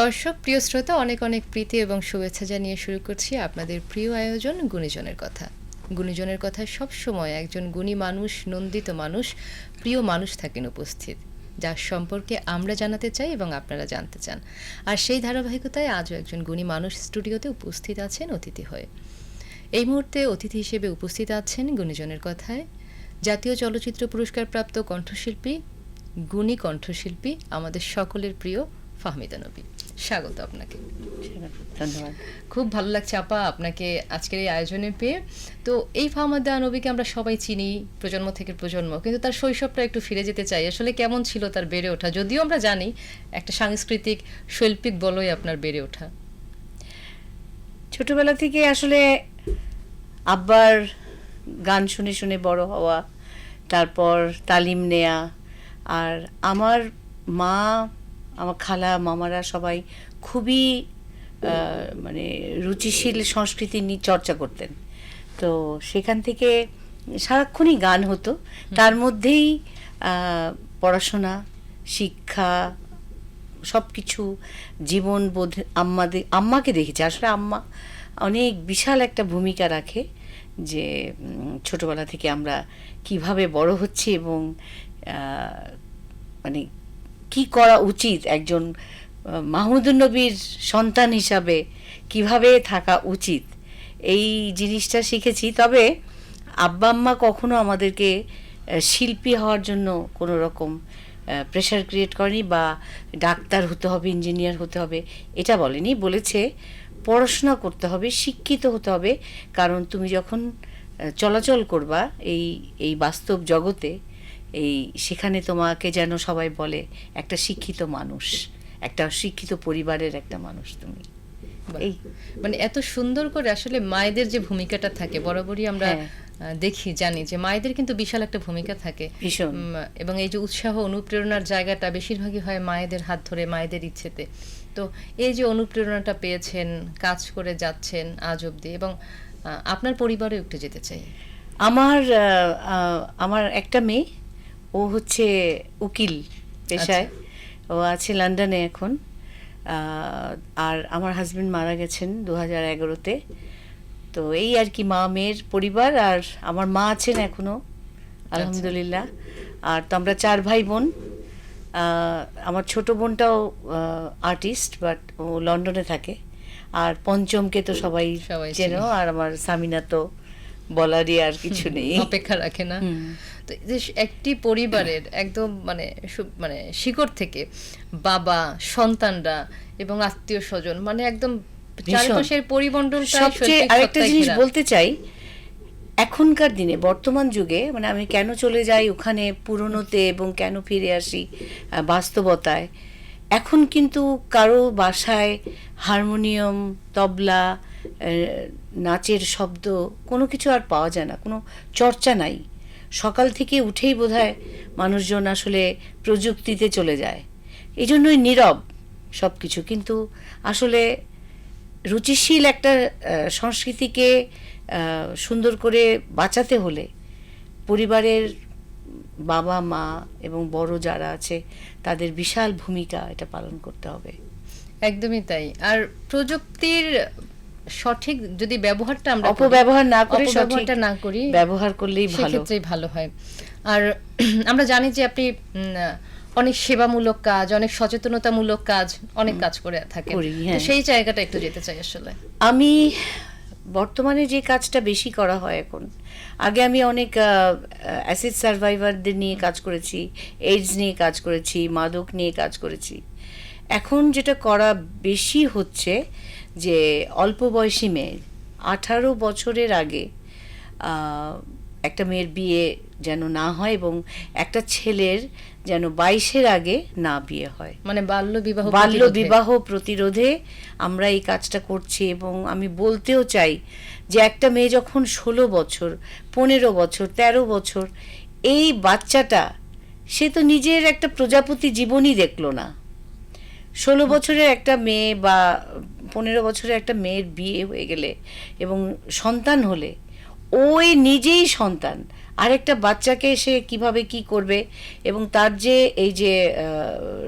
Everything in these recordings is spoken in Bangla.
দর্শক, প্রিয় শ্রোতা, অনেক অনেক প্রীতি এবং শুভেচ্ছা জানিয়ে শুরু করছি আপনাদের প্রিয় আয়োজন গুণীজনের কথা। গুণীজনের কথা সব সময় একজন গুণী মানুষ, নন্দিত মানুষ, প্রিয় মানুষ থাকেন উপস্থিত। যার সম্পর্কে আমরা জানাতে চাই এবং আপনারা জানতে চান। আর সেই ধারাবাহিকতায় আজও একজন গুণী মানুষ স্টুডিওতে উপস্থিত আছেন অতিথি হয়ে। এই মুহূর্তে অতিথি হিসেবে উপস্থিত আছেন গুণীজনের কথায় জাতীয় চলচ্চিত্র পুরস্কার প্রাপ্ত কণ্ঠশিল্পী, গুণী কণ্ঠশিল্পী, আমাদের সকলের প্রিয় ফাহমিদা নবী। স্বাগত আপনাকে। ধন্যবাদ। খুব ভালো লাগছে আপা আপনাকে আজকের এই আয়োজনে পেয়ে। তো এই ফাহমাদা নবীকে আমরা সবাই চিনি প্রজন্ম থেকে প্রজন্ম কিন্তু তার শৈশবটা একটু ফিরে যেতে চাই। আসলে কেমন ছিল তার বেড়ে ওঠা? যদিও আমরা জানি একটা সাংস্কৃতিক শৈল্পিক বলই আপনার বেড়ে ওঠা। ছোটবেলা থেকে আসলে আব্বার গান শুনে শুনে বড় হওয়া তারপর তালিম নেয়া আর আমার মা আমার খালা মামারা সবাই খুবই মানে রুচিশীল সংস্কৃতি নিয়ে চর্চা করতেন। তো সেখান থেকে সারাক্ষণই গান হতো। তার মধ্যেই পড়াশোনা শিক্ষা সব কিছু জীবন বোধ আম্মাদের আম্মাকে দেখেছি। আসলে আম্মা অনেক বিশাল একটা ভূমিকা রাখে যে ছোটবেলা থেকে আমরা কীভাবে বড় হচ্ছি এবং মানে কি করা উচিত একজন আহ, মাহমুদুন নবীর সন্তান হিসাবে কীভাবে থাকা উচিত? এই জিনিসটা শিখেছি। তবে আব্বা আম্মা কখনো আমাদেরকে শিল্পী হওয়ার জন্য কোনো রকম প্রেশার ক্রিয়েট করেনি বা ডাক্তার হতে হবে ইঞ্জিনিয়ার হতে হবে এটা বলেনি। বলেছে পড়াশোনা করতে হবে শিক্ষিত হতে হবে। কারণ তুমি যখন চলাচল করবা এই এই বাস্তব জগতে এই সেখানে তোমাকে যেন সবাই বলে একটা শিক্ষিত মানুষ একটা শিক্ষিত পরিবারের একটা মানুষ তুমি। এই মানে এত সুন্দর করে আসলে মায়েদের যে ভূমিকাটা থাকে বরাবরই আমরা হ্যাঁ। দেখি জানি যে মায়েদের কিন্তু বিশাল একটা ভূমিকা থাকে। ভীষণ। এবং এই যে উৎসাহ অনুপ্রেরণার জায়গাটা বেশিরভাগই হয় মায়েদের হাত ধরে মায়েদের ইচ্ছেতে। তো এই যে অনুপ্রেরণাটা পেয়েছেন কাজ করে যাচ্ছেন আজ অবধি এবং আপনার পরিবারেও একটু যেতে চাই। আমার আমার একটা মেয়ে ও হচ্ছে উকিল পেশায়। ও আছে লন্ডনে এখন। আর আমার হাজবেন্ড মারা গেছেন দু হাজার এগারোতে। তো এই আর কি মা মেয়ের পরিবার আর আমার মা আছেন এখনও আলহামদুলিল্লাহ। আর তো আমরা চার ভাই বোন। আমার ছোট বোনটাও আর্টিস্ট বাট ও লন্ডনে থাকে। আর পঞ্চমকে তো সবাই সবাই চেনো। আর আমার সামিনা তো বলারই আর কিছু নেই। অপেক্ষা রাখে না। তো একটি পরিবারের একদম মানে মানে শিকড় থেকে বাবা সন্তানরা এবং আত্মীয় স্বজন মানে একদম চারপাশের পরিমণ্ডলটা সবচেয়ে আরেকটা জিনিস বলতে চাই এখনকার দিনে বর্তমান যুগে মানে আমি কেন চলে যাই ওখানে পুরনোতে এবং কেন ফিরে আসি বাস্তবতায় এখন কিন্তু কারও বাসায় হারমোনিয়াম তবলা নাচের শব্দ কোনো কিছু আর পাওয়া যায় না, কোনো চর্চা নাই। সকাল থেকে উঠেই বোধহয় মানুষজন আসলে প্রযুক্তিতে চলে যায়। এই জন্যই নীরব সব কিছু কিন্তু আসলে রুচিশীল একটা সংস্কৃতিকে সুন্দর করে বাঁচাতে হলে পরিবারের বাবা, মা এবং বড় যারা আছে, তাদের বিশাল ভূমিকা এটা পালন করতে হবে। একদমই তাই। আর প্রযুক্তির সঠিক যদি ব্যবহারটা আমরা অপব্যবহার না করে সঠিক অপব্যবহারটা না করি ব্যবহার করলেই ভালো। সেক্ষেত্রেই ভালো হয়। আর আমরা জানি যে আপনি অনেক সেবামূলক কাজ অনেক সচেতনতামূলক কাজ অনেক কাজ করে থাকেন। হ্যাঁ। সেই জায়গাটা একটু যেতে চাই আসলে। আমি বর্তমানে যে কাজটা বেশি করা হয় এখন আগে আমি অনেক অ্যাসিড সার্ভাইভারদের নিয়ে কাজ করেছি এইডস নিয়ে কাজ করেছি মাদক নিয়ে কাজ করেছি। এখন যেটা করা বেশি হচ্ছে যে অল্প বয়সী মেয়ে আঠারো বছরের আগে আহ, একটা মেয়ের বিয়ে যেন না হয় এবং একটা ছেলের যেন বাইশের আগে না বিয়ে হয়। মানে বাল্য বিবাহ বাল্য বিবাহ প্রতিরোধে আমরা এই কাজটা করছি এবং আমি বলতেও চাই যে একটা মেয়ে যখন ষোলো বছর পনেরো বছর তেরো বছর এই বাচ্চাটা সে তো নিজের একটা প্রজাপতি জীবনই দেখল না। ষোলো বছরের একটা মেয়ে বা পনেরো বছরের একটা মেয়ের বিয়ে হয়ে গেলে এবং সন্তান হলে ওই নিজেই সন্তান। আরেকটা বাচ্চাকে সে কীভাবে কি করবে এবং তার যে এই যে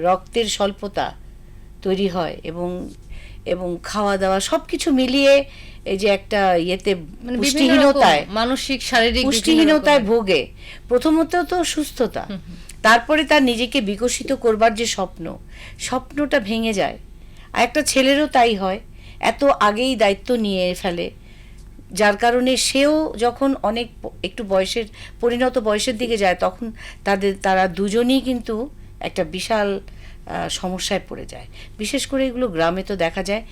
রক্তের স্বল্পতা তৈরি হয় এবং এবং খাওয়া দাওয়া সব কিছু মিলিয়ে এই যে একটা ইয়েতে মানে পুষ্টিহীনতায় মানসিক শারীরিক পুষ্টিহীনতায় ভোগে। প্রথমত তো সুস্থতা। তারপরে তার নিজেকে বিকশিত করবার যে স্বপ্ন, স্বপ্নটা ভেঙে যায়। আর একটা ছেলেরও তাই হয়, এত আগেই দায়িত্ব নিয়ে ফেলে। যার কারণে সেও যখন অনেক একটু বয়সের, পরিণত বয়সের দিকে যায়, তখন তাদের, তারা দুজনেই কিন্তু একটা বিশাল সমস্যায় পড়ে যায়। বিশেষ করে এগুলো গ্রামে তো দেখা যায়,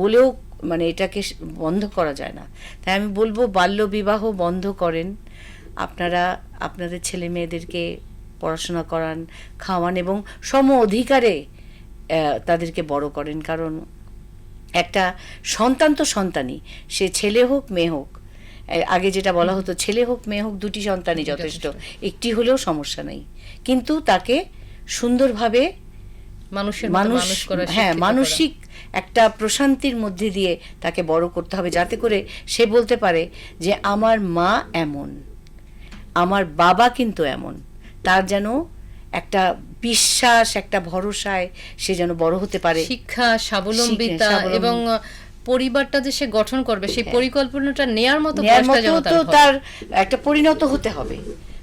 বলেও মানে এটাকে বন্ধ করা যায় না। তাই আমি বলব বাল্য বিবাহ বন্ধ করেন। আপনারা, আপনাদের ছেলে মেয়েদেরকে পড়াশোনা করান খাওয়ান এবং সম অধিকারে তাদেরকে বড় করেন। কারণ একটা সন্তান তো সন্তানই সে ছেলে হোক মেয়ে হোক। আগে যেটা বলা হতো ছেলে হোক মেয়ে হোক দুটি সন্তানই যথেষ্ট। একটি হলেও সমস্যা নেই। কিন্তু তাকে সুন্দরভাবে মানুষের মানুষ হ্যাঁ মানসিক একটা প্রশান্তির মধ্যে দিয়ে তাকে বড় করতে হবে যাতে করে সে বলতে পারে যে আমার মা এমন আমার বাবা কিন্তু এমন। তার যেন একটা বিশ্বাস একটা ভরসায় সে যেন বড় হতে পারে। শিক্ষা স্বাবলম্বিতা এবং পরিবারটা যে সে গঠন করবে সেই পরিকল্পনাটা নেয়ার মতো তো তার একটা পরিণত হতে হবে।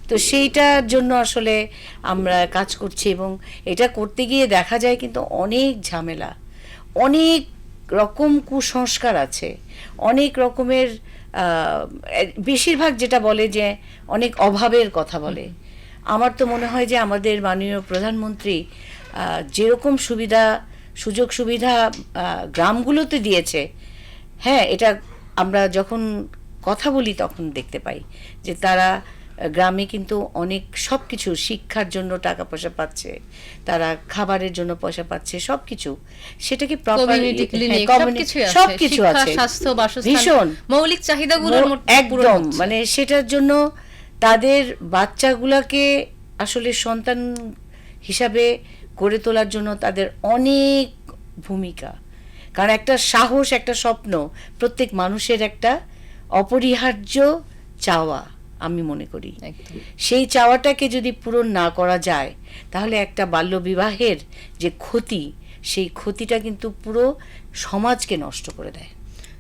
তো সেইটার জন্য আসলে আমরা কাজ করছি এবং এটা করতে গিয়ে দেখা যায় কিন্তু অনেক ঝামেলা। অনেক রকম কুসংস্কার আছে। অনেক রকমের আহ, বেশিরভাগ যেটা বলে যে অনেক অভাবের কথা বলে। আমার তো মনে হয় যে আমাদের মাননীয় প্রধানমন্ত্রী যেরকম সুবিধা সুযোগ সুবিধা গ্রামগুলোতে দিয়েছে হ্যাঁ এটা আমরা যখন কথা বলি তখন দেখতে পাই যে তারা গ্রামে কিন্তু অনেক সব কিছু শিক্ষার জন্য টাকা পয়সা পাচ্ছে তারা খাবারের জন্য পয়সা পাচ্ছে সব কিছু ক্লিনিক সবকিছুই আছে সব কিছু আছে স্বাস্থ্য বাসস্থান ভীষণ। মৌলিক চাহিদাগুলোর মো- একদম মানে সেটার জন্য তাদের বাচ্চাগুলাকে আসলে সন্তান হিসাবে গড়ে তোলার জন্য তাদের অনেক ভূমিকা। কারণ একটা সাহস একটা স্বপ্ন প্রত্যেক মানুষের একটা অপরিহার্য চাওয়া আমি মনে করি। সেই চাওয়াটাকে যদি পূরণ না করা যায় তাহলে একটা বাল্যবিবাহের যে ক্ষতি সেই ক্ষতিটা কিন্তু পুরো সমাজকে নষ্ট করে দেয়।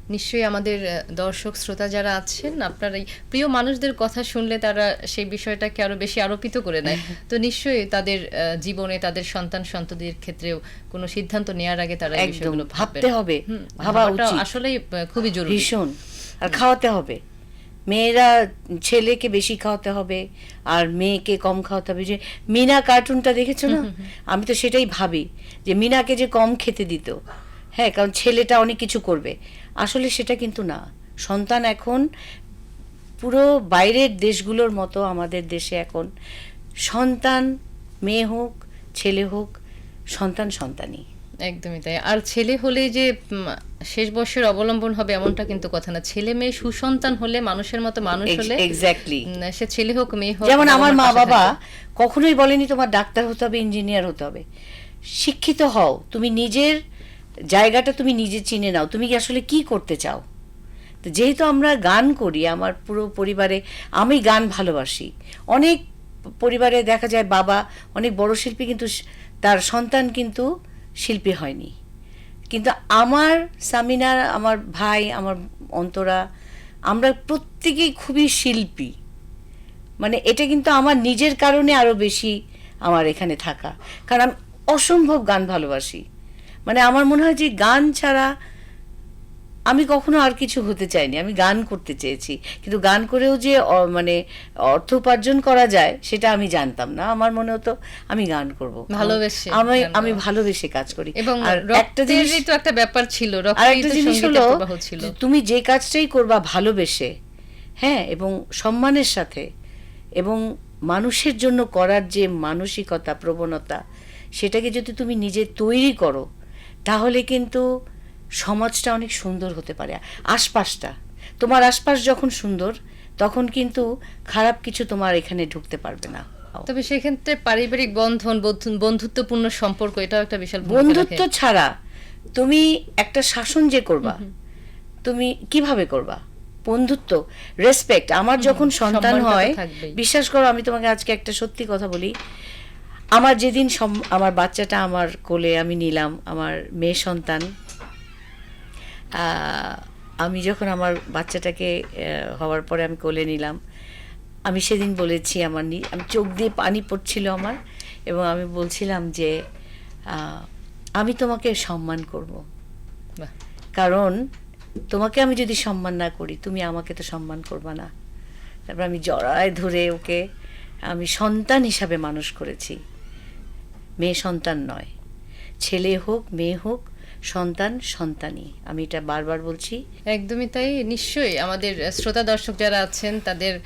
নিশ্চয়ই আমাদের দর্শক শ্রোতা যারা আছেন আপনার এই প্রিয় মানুষদের কথা শুনলে তারা সেই বিষয়টাকে আরও বেশি আরোপিত করে নেয়। তো নিশ্চয়ই তাদের জীবনে তাদের সন্তান সন্ততির ক্ষেত্রেও কোনো সিদ্ধান্ত নেওয়ার আগে তারা এই একদম বিষয়গুলো ভাবতে হবে ভাবা উচিত। আসলেই খুবই জরুরি। ভীষণ। আর খাওয়াতে হবে। মেয়েরা ছেলেকে বেশি খাওয়াতে হবে আর মেয়েকে কম খাওয়াতে হবে। যে মিনা কার্টুনটা দেখেছ না? আমি তো সেটাই ভাবি। যে মিনাকে যে কম খেতে দিত। হ্যাঁ কারণ ছেলেটা অনেক কিছু করবে। আসলে সেটা কিন্তু না। সন্তান এখন পুরো বাইরের দেশগুলোর মতো আমাদের দেশে এখন। সন্তান মেয়ে হোক ছেলে হোক সন্তান সন্তানই। একদমই তাই। আর ছেলে হলে যে শেষ বয়সের অবলম্বন হবে এমনটা কিন্তু কথা না। ছেলে মেয়ে সুসন্তান হলে মানুষের মতো মানুষ হলে এক্স্যাক্টলি সে ছেলে হোক মেয়ে হোক যেমন আমার মা বাবা কখনোই বলেনি তোমার ডাক্তার হতে হবে ইঞ্জিনিয়ার হতে হবে। শিক্ষিত হও। তুমি নিজের জায়গাটা তুমি নিজে চিনে নাও। তুমি কি আসলে কি করতে চাও? তো যেহেতু আমরা গান করি, আমার পুরো পরিবারে আমি গান ভালোবাসি। অনেক পরিবারে দেখা যায় বাবা অনেক বড় শিল্পী কিন্তু তার সন্তান কিন্তু শিল্পী হয়নি। কিন্তু আমার সামিনা, আমার ভাই, আমার অন্তরা, আমরা প্রত্যেকেই খুবই শিল্পী। মানে এটা কিন্তু আমার নিজের কারণে আরও বেশি আমার এখানে থাকা। কারণ আমি অসম্ভব গান ভালোবাসি। মানে আমার মনে হয় যে গান ছাড়া আমি কখনো আর কিছু হতে চাইনি আমি গান করতে চেয়েছি। কিন্তু গান করেও যে মানে অর্থ উপার্জন করা যায় সেটা আমি জানতাম না। আমার মনে হতো আমি গান করব। ভালোবেসে আমি আমি ভালোবেসে কাজ করি। এবং একটা জিনিস তো একটা ব্যাপার ছিল একটা জিনিস হলো তুমি যে কাজটাই করবা ভালোবেসে হ্যাঁ এবং সম্মানের সাথে এবং মানুষের জন্য করার যে মানসিকতা প্রবণতা সেটাকে যদি তুমি নিজে তৈরি করো তাহলে কিন্তু সমাজটা অনেক সুন্দর হতে পারে। আশপাশটা। তোমার আশপাশ যখন সুন্দর তখন কিন্তু খারাপ কিছু তোমার এখানে ঢুকতে পারবে না। তবে সেক্ষেত্রে পারিবারিক বন্ধন বন্ধুত্বপূর্ণ সম্পর্ক এটাও একটা বিশাল বন্ধুত্ব ছাড়া তুমি একটা শাসন যে করবা তুমি কীভাবে করবা? বন্ধুত্ব রেসপেক্ট আমার যখন সন্তান হয় বিশ্বাস করো আমি তোমাকে আজকে একটা সত্যি কথা বলি। আমার যেদিন সম- আমার বাচ্চাটা আমার কোলে আমি নিলাম আমার মেয়ে সন্তান আমি যখন আমার বাচ্চাটাকে হওয়ার পরে আমি কোলে নিলাম আমি সেদিন বলেছি আমার নি- আমি চোখ দিয়ে পানি পড়ছিল আমার এবং আমি বলছিলাম যে আমি তোমাকে সম্মান করব। কারণ তোমাকে আমি যদি সম্মান না করি তুমি আমাকে তো সম্মান করবা না। তারপর আমি জড়ায় ধরে ওকে আমি সন্তান হিসাবে মানুষ করেছি। মেয়ে সন্তান নয়। ছেলে হোক মেয়ে হোক সন্তান সন্তানই। আমি এটা বারবার বলছি। একদমই তাই। নিশ্চয়ই আমাদের শ্রোতা দর্শক যারা আছেন তাদের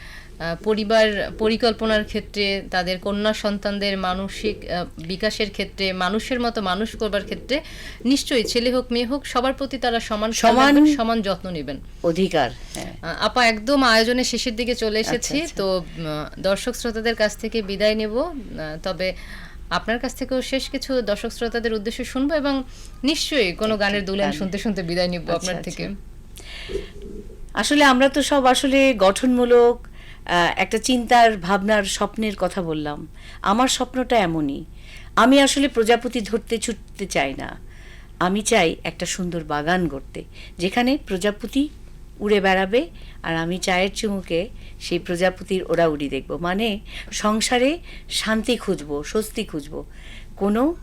পরিবার পরিকল্পনার ক্ষেত্রে তাদের কন্যা সন্তানদের মানসিক বিকাশের ক্ষেত্রে মানুষের মতো মানুষ করবার ক্ষেত্রে নিশ্চয়ই ছেলে হোক মেয়ে হোক সবার প্রতি তারা সমান সমান- সমান যত্ন নেবেন। অধিকার হ্যাঁ। আপা একদম আয়োজনের শেষের দিকে চলে এসেছি। আচ্ছা। তো দর্শক শ্রোতাদের কাছ থেকে বিদায় নেব। তবে আপনার কাছ থেকেও শেষ কিছু দর্শক শ্রোতাদের উদ্দেশ্যে শুনব এবং নিশ্চয়ই কোনো গানের দুলেন। শুনতে শুনতে বিদায় নিব আচ্ছা, আপনার আচ্ছা। থেকে আসলে আমরা তো সব আসলে গঠনমূলক একটা চিন্তার ভাবনার স্বপ্নের কথা বললাম আমার স্বপ্নটা এমনই আমি আসলে প্রজাপতি ধরতে ছুটতে চাই না আমি চাই একটা সুন্দর বাগান গড়তে যেখানে প্রজাপতি উড়ে বেড়াবে, আর আমি চায়ের চুমুকে সেই প্রজাপতির ওরা উড়ি দেখব। মানে সংসারে শান্তি খুঁজব, স্বস্তি খুঁজব। কোনো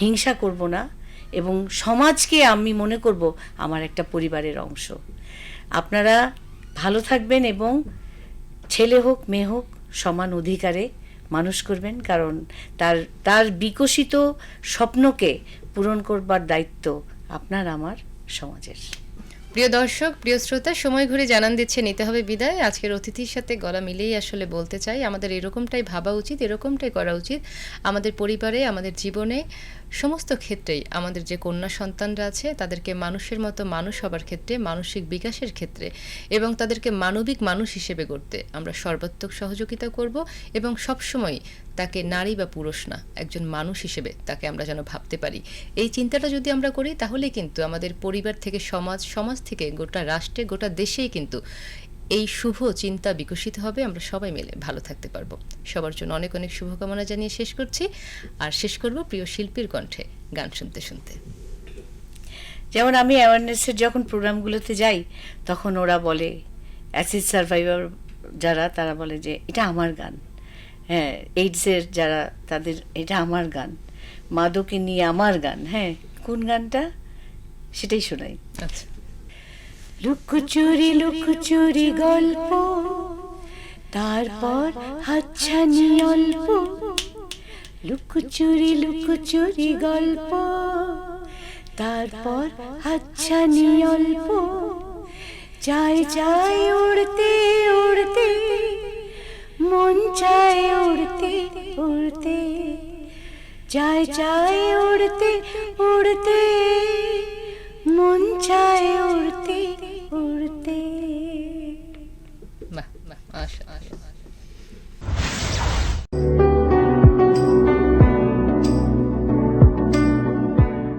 হিংসা করব না, এবং সমাজকে আমি মনে করব আমার একটা পরিবারের অংশ। আপনারা ভালো থাকবেন এবং ছেলে হোক, মেয়ে হোক, সমান অধিকারে মানুষ করবেন, কারণ তার তার বিকশিত স্বপ্নকে পূরণ করবার দায়িত্ব আপনার, আমার সমাজের। প্রিয় দর্শক, প্রিয় শ্রোতা, সময় ঘুরে জানান দিচ্ছে নিতে হবে বিদায়। আজকের অতিথির সাথে গলা মিলেই আসলে বলতে চাই, আমাদের এরকমটাই ভাবা উচিত, এরকমটাই করা উচিত আমাদের পরিবারে, আমাদের জীবনে। সমস্ত ক্ষেত্রেই আমাদের যে কন্যা সন্তানরা আছে, তাদেরকে মানুষের মতো মানুষ হবার ক্ষেত্রে, মানসিক বিকাশের ক্ষেত্রে এবং তাদেরকে মানবিক মানুষ হিসেবে গড়তে আমরা সর্বাত্মক সহযোগিতা করব এবং সবসময় তাকে নারী বা পুরুষ না, একজন মানুষ হিসেবে তাকে আমরা যেন ভাবতে পারি। এই চিন্তাটা যদি আমরা করি তাহলে কিন্তু আমাদের পরিবার থেকে সমাজ সমাজ থেকে গোটা রাষ্ট্রে, গোটা দেশেই কিন্তু এই শুভ চিন্তা বিকশিত হবে আমরা সবাই মিলে ভালো থাকতে পারব। সবার জন্য অনেক অনেক শুভকামনা জানিয়ে শেষ করছি। আর শেষ করব প্রিয় শিল্পীর কণ্ঠে গান শুনতে শুনতে। যেমন আমি অ্যাওয়ারনেসের যখন প্রোগ্রামগুলোতে যাই তখন ওরা বলে অ্যাসিড সার্ভাইভার যারা তারা বলে যে এটা আমার গান। হ্যাঁ এইডসের যারা তাদের এটা আমার গান। মাদকে নিয়ে আমার গান হ্যাঁ কোন গানটা? সেটাই শোনাই। আচ্ছা। লুকোচুরি লুকোচুরি গল্প। তারপর হাতছানি অল্প। লুকোচুরি লুকোচুরি গল্প। তারপর হাতছানি অল্প। চাই চাই উড়তে উড়তে, মন চায় উড়তে উড়তে। চাই চাই উড়তে উড়তে, মন চায় উড়তে।